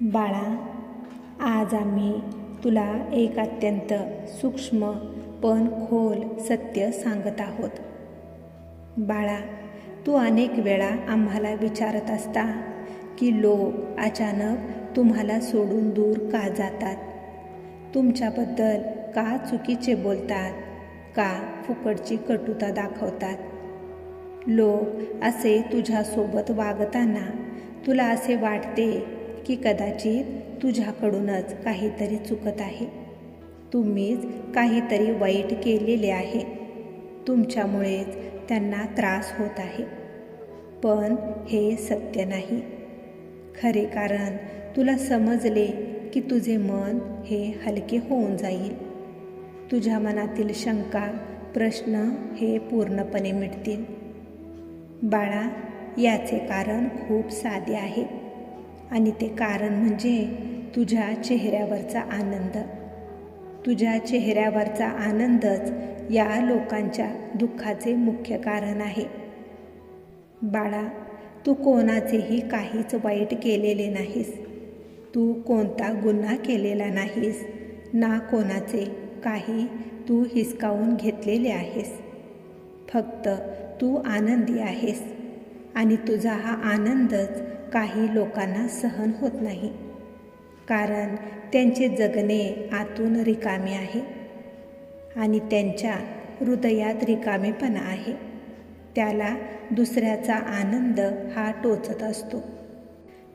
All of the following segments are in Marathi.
बाळा आज आम्ही तुला एक अत्यंत सूक्ष्म पण खोल सत्य सांगत आहोत. बाळा तू अनेक वेळा आम्हाला विचारत असता की लोक अचानक तुम्हाला सोडून दूर का जातात? तुमच्याबद्दल का चुकीचे बोलतात? का फुकटची कटुता दाखवतात? लोक असे तुझ्यासोबत वागताना तुला असे वाटते की कदाचित तुझ्याकडूनच काहीतरी चुकत आहे. तुम्हीच काहीतरी वाईट केलेले आहे. तुमच्यामुळेच त्यांना त्रास होत आहे. पण हे सत्य नाही. खरे कारण तुला समजले की तुझे मन हे हलके होऊन जाईल. तुझ्या मनातील शंका प्रश्न हे पूर्णपणे मिटतील. बाळा याचे कारण खूप साधे आहे. आणि ते कारण म्हणजे तुझ्या चेहऱ्यावरचा आनंद. तुझ्या चेहऱ्यावरचा आनंदच या लोकांच्या दुःखाचे मुख्य कारण आहे. बाळा तू कोणाचेही काहीच वाईट केलेले नाहीस. तू कोणता गुन्हा केलेला नाहीस. ना कोणाचे काही तू हिसकावून घेतलेले आहेस. फक्त तू आनंदी आहेस आणि तुझा हा आनंदच काही लोकांना सहन होत नाही. कारण त्यांचे जगणे आतून रिकामे आहे आणि त्यांच्या हृदयात रिकामेपणा आहे. त्याला दुसऱ्याचा आनंद हा टोचत असतो.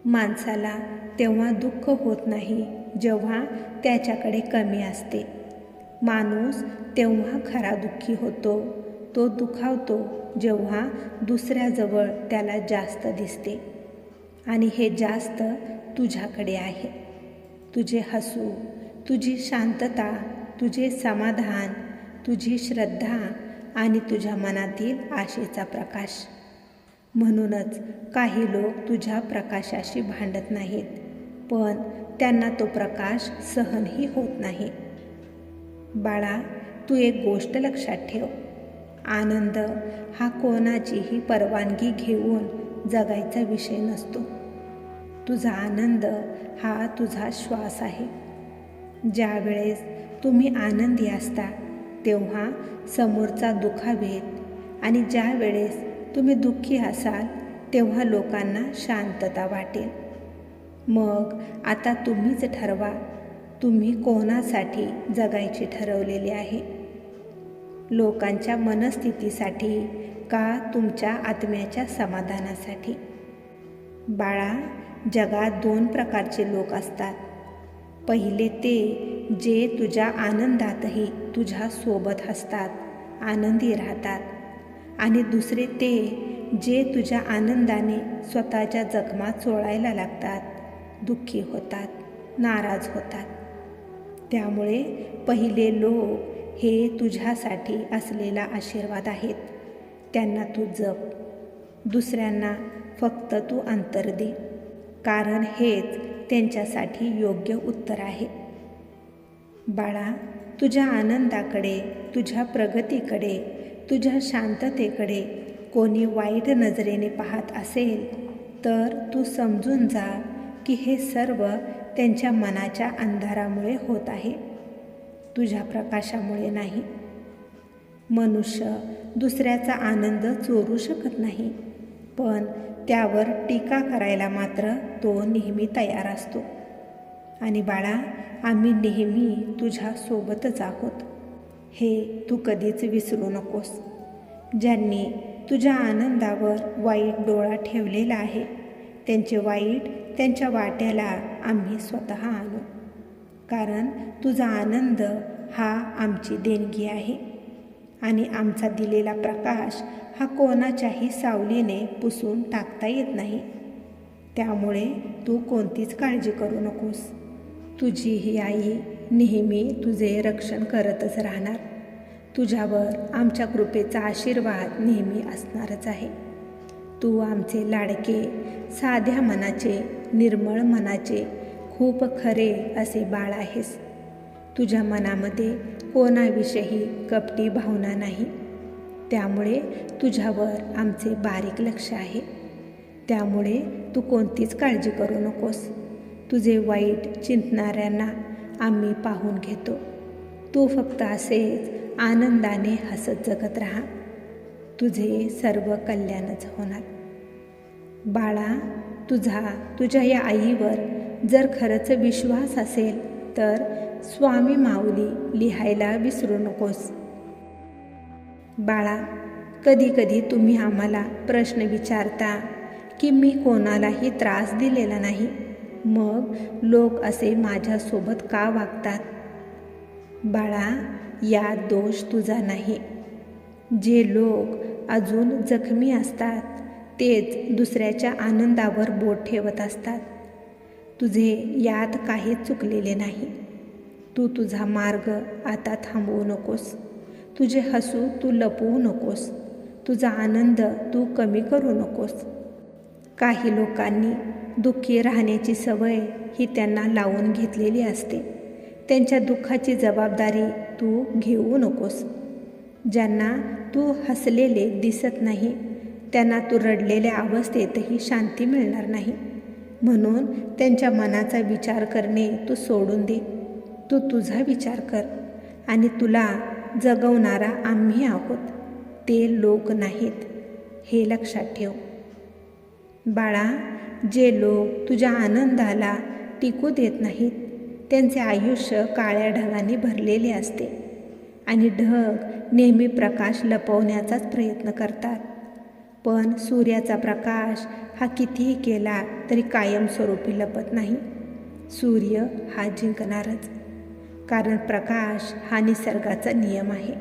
माणसाला तेव्हा दुःख होत नाही जेव्हा त्याच्याकडे कमी असते. माणूस तेव्हा खरा दुःखी होतो तो दुखावतो जेव्हा दुसऱ्याजवळ त्याला जास्त दिसते. आणि हे जास्त तुझ्याकडे आहे. तुझे हसू तुझी शांतता तुझे समाधान तुझी श्रद्धा आणि तुझ्या मनातील आशेचा प्रकाश. म्हणूनच काही लोक तुझ्या प्रकाशाशी भांडत नाहीत पण त्यांना तो प्रकाश सहनही होत नाही. बाळा तू एक गोष्ट लक्षात ठेव. आनंद हा कोणाचीही परवानगी घेऊन जगायचा विषय नसतो. तुझा आनंद हा तुझा श्वास आहे. ज्या वेळेस तुम्ही आनंदी असता तेव्हा समोरचा दुखावेत आणि ज्या वेळेस तुम्ही दुःखी असाल तेव्हा लोकांना शांतता वाटेल. मग आता तुम्हीच ठरवा तुम्ही कोणासाठी जगायचे ठरवलेले आहे? लोकांच्या मनस्थितीसाठी का तुमच्या आत्म्याच्या समाधानासाठी? बाळा जगात दोन प्रकारचे लोक असतात. पहिले ते जे तुझ्या आनंदातही तुझ्या सोबत असतात आनंदी राहतात. आणि दुसरे ते जे तुझ्या आनंदाने स्वतःच्या जखमा चोळायला लागतात दुःखी होतात नाराज होतात. त्यामुळे पहिले लोक हे तुझ्यासाठी असलेला आशीर्वाद आहेत. त्यांना तू जप. दुसऱ्यांना फक्त तू अंतर दे. कारण हेच त्यांच्यासाठी योग्य उत्तर आहे. बाळा तुझ्या आनंदाकडे तुझ्या प्रगतीकडे तुझ्या शांततेकडे कोणी वाईट नजरेने पाहत असेल तर तू समजून जा की हे सर्व त्यांच्या मनाच्या अंधारामुळे होत आहे. तुझ्या प्रकाशामुळे नाही. मनुष्य दुसऱ्याचा आनंद चोरू शकत नाही. पण त्यावर टीका करायला मात्र तो नेहमी तयार असतो. आणि बाळा आम्ही नेहमी तुझ्यासोबतच आहोत. हे तू कधीच विसरू नकोस. ज्यांनी तुझ्या आनंदावर वाईट डोळा ठेवलेला आहे त्यांचे वाईट त्यांच्या वाट्याला आम्ही स्वतः आणू. कारण तुझा आनंद हा आमची देणगी आहे. आणि आमचा दिलेला प्रकाश हा कोणाच्याही सावलीने पुसून टाकता येत नाही. त्यामुळे तू कोणतीच काळजी करू नकोस. तुझी ही आई नेहमी तुझे रक्षण करतच राहणार. तुझ्यावर आमच्या कृपेचा आशीर्वाद नेहमी असणारच आहे. तू आमचे लाडके साध्या मनाचे निर्मळ मनाचे खूप खरे असे बाळ आहेस. तुझ्या मनामध्ये कोणाविषयी कपटी भावना नाही. त्यामुळे तुझ्यावर आमचे बारीक लक्ष आहे. त्यामुळे तू कोणतीच काळजी करू नकोस. तुझे वाईट चिंतणाऱ्यांना आम्ही पाहून घेतो. तू फक्त असेच आनंदाने हसत जगत राहा. तुझे सर्व कल्याणच होणार. बाळा तुझा तुझ्या या आईवर जर खरंच विश्वास असेल तर स्वामी माऊली लिहायला विसरू नकोस. बाळा कधी कधी तुम्ही आम्हाला प्रश्न विचारता की मी कोणालाही त्रास दिलेला नाही. मग लोक असे माझ्यासोबत का वागतात? बाळा या दोष तुझा नाही. जे लोक अजून जखमी असतात तेच दुसऱ्याच्या आनंदावर बोट ठेवत असतात. तुझे यात काहीच चुकलेले नाही. तू तुझा मार्ग आता थांबवू नकोस. तुझे हसू तू लपवू नकोस. तुझा आनंद तू कमी करू नकोस. काही लोकांनी दुःखी राहण्याची सवय ही त्यांना लावून घेतलेली असते. त्यांच्या दुःखाची जबाबदारी तू घेऊ नकोस. ज्यांना तू हसलेले दिसत नाही त्यांना तू रडलेल्या अवस्थेतही शांती मिळणार नाही. म्हणून त्यांच्या मनाचा विचार करणे तू सोडून दे. तू तुझा विचार कर आणि तुला जगवणारा आम्ही आहोत. ते लोक नाहीत. हे लक्षात ठेव. बाळा जे लोक तुझ्या आनंदाला टिकू देत नाहीत त्यांचे आयुष्य काळ्या ढगाने भरलेले असते आणि ढग नेहमी प्रकाश लपवण्याचाच प्रयत्न करतात. पण सूर्याचा प्रकाश हा कितीही केला तरी कायमस्वरूपी लपत नाही. सूर्य हा जिंकणारच. कारण प्रकाश हा निसर्गाचा नियम आहे.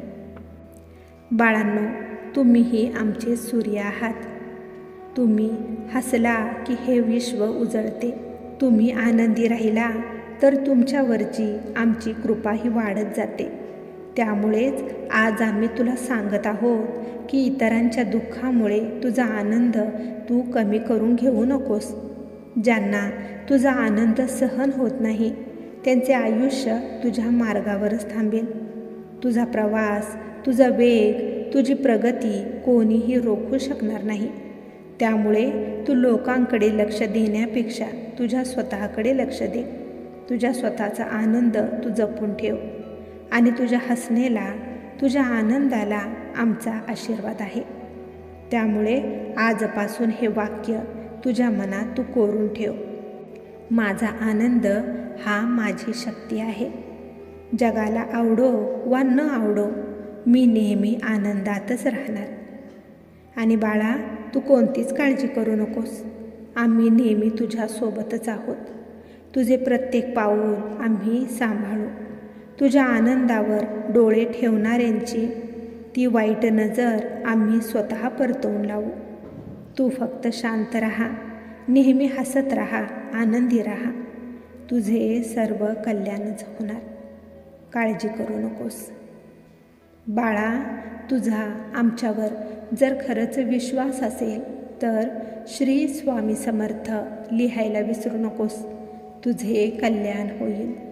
बाळांनो तुम्हीही आमचे सूर्य आहात. तुम्ही हसला की हे विश्व उजळते. तुम्ही आनंदी राहिला तर तुमच्यावरची आमची कृपाही वाढत जाते. त्यामुळेच आज आम्ही तुला सांगत आहोत की इतरांच्या दुःखामुळे तुझा आनंद तू कमी करून घेऊ नकोस. ज्यांना तुझा आनंद सहन होत नाही त्यांचे आयुष्य तुझ्या मार्गावरच थांबेल. तुझा प्रवास तुझा वेग तुझी प्रगती कोणीही रोखू शकणार नाही. त्यामुळे तू लोकांकडे लक्ष देण्यापेक्षा तुझ्या स्वतःकडे लक्ष दे. तुझ्या स्वतःचा आनंद तू जपून ठेव. आणि तुझ्या हसण्याला तुझ्या आनंदाला आमचा आशीर्वाद आहे. त्यामुळे आजपासून हे वाक्य तुझ्या मनात तू कोरून ठेव. माझा आनंद हा माझी शक्ती आहे. जगाला आवडो वा न आवडो मी नेहमी आनंदातच राहणार. आणि बाळा तू कोणतीच काळजी करू नकोस. आम्ही नेहमी तुझ्यासोबतच आहोत. तुझे प्रत्येक पाऊल आम्ही सांभाळू. तुझ्या आनंदावर डोळे ठेवणाऱ्यांची ती वाईट नजर आम्ही स्वतः परतवून लावू. तू फक्त शांत राहा नेहमी हसत राहा आनंदी राहा. तुझे सर्व कल्याणच होणार. काळजी करू नकोस. बाळा तुझा आमच्यावर जर खरंच विश्वास असेल तर श्री स्वामी समर्थ लिहायला विसरू नकोस. तुझे कल्याण होईल.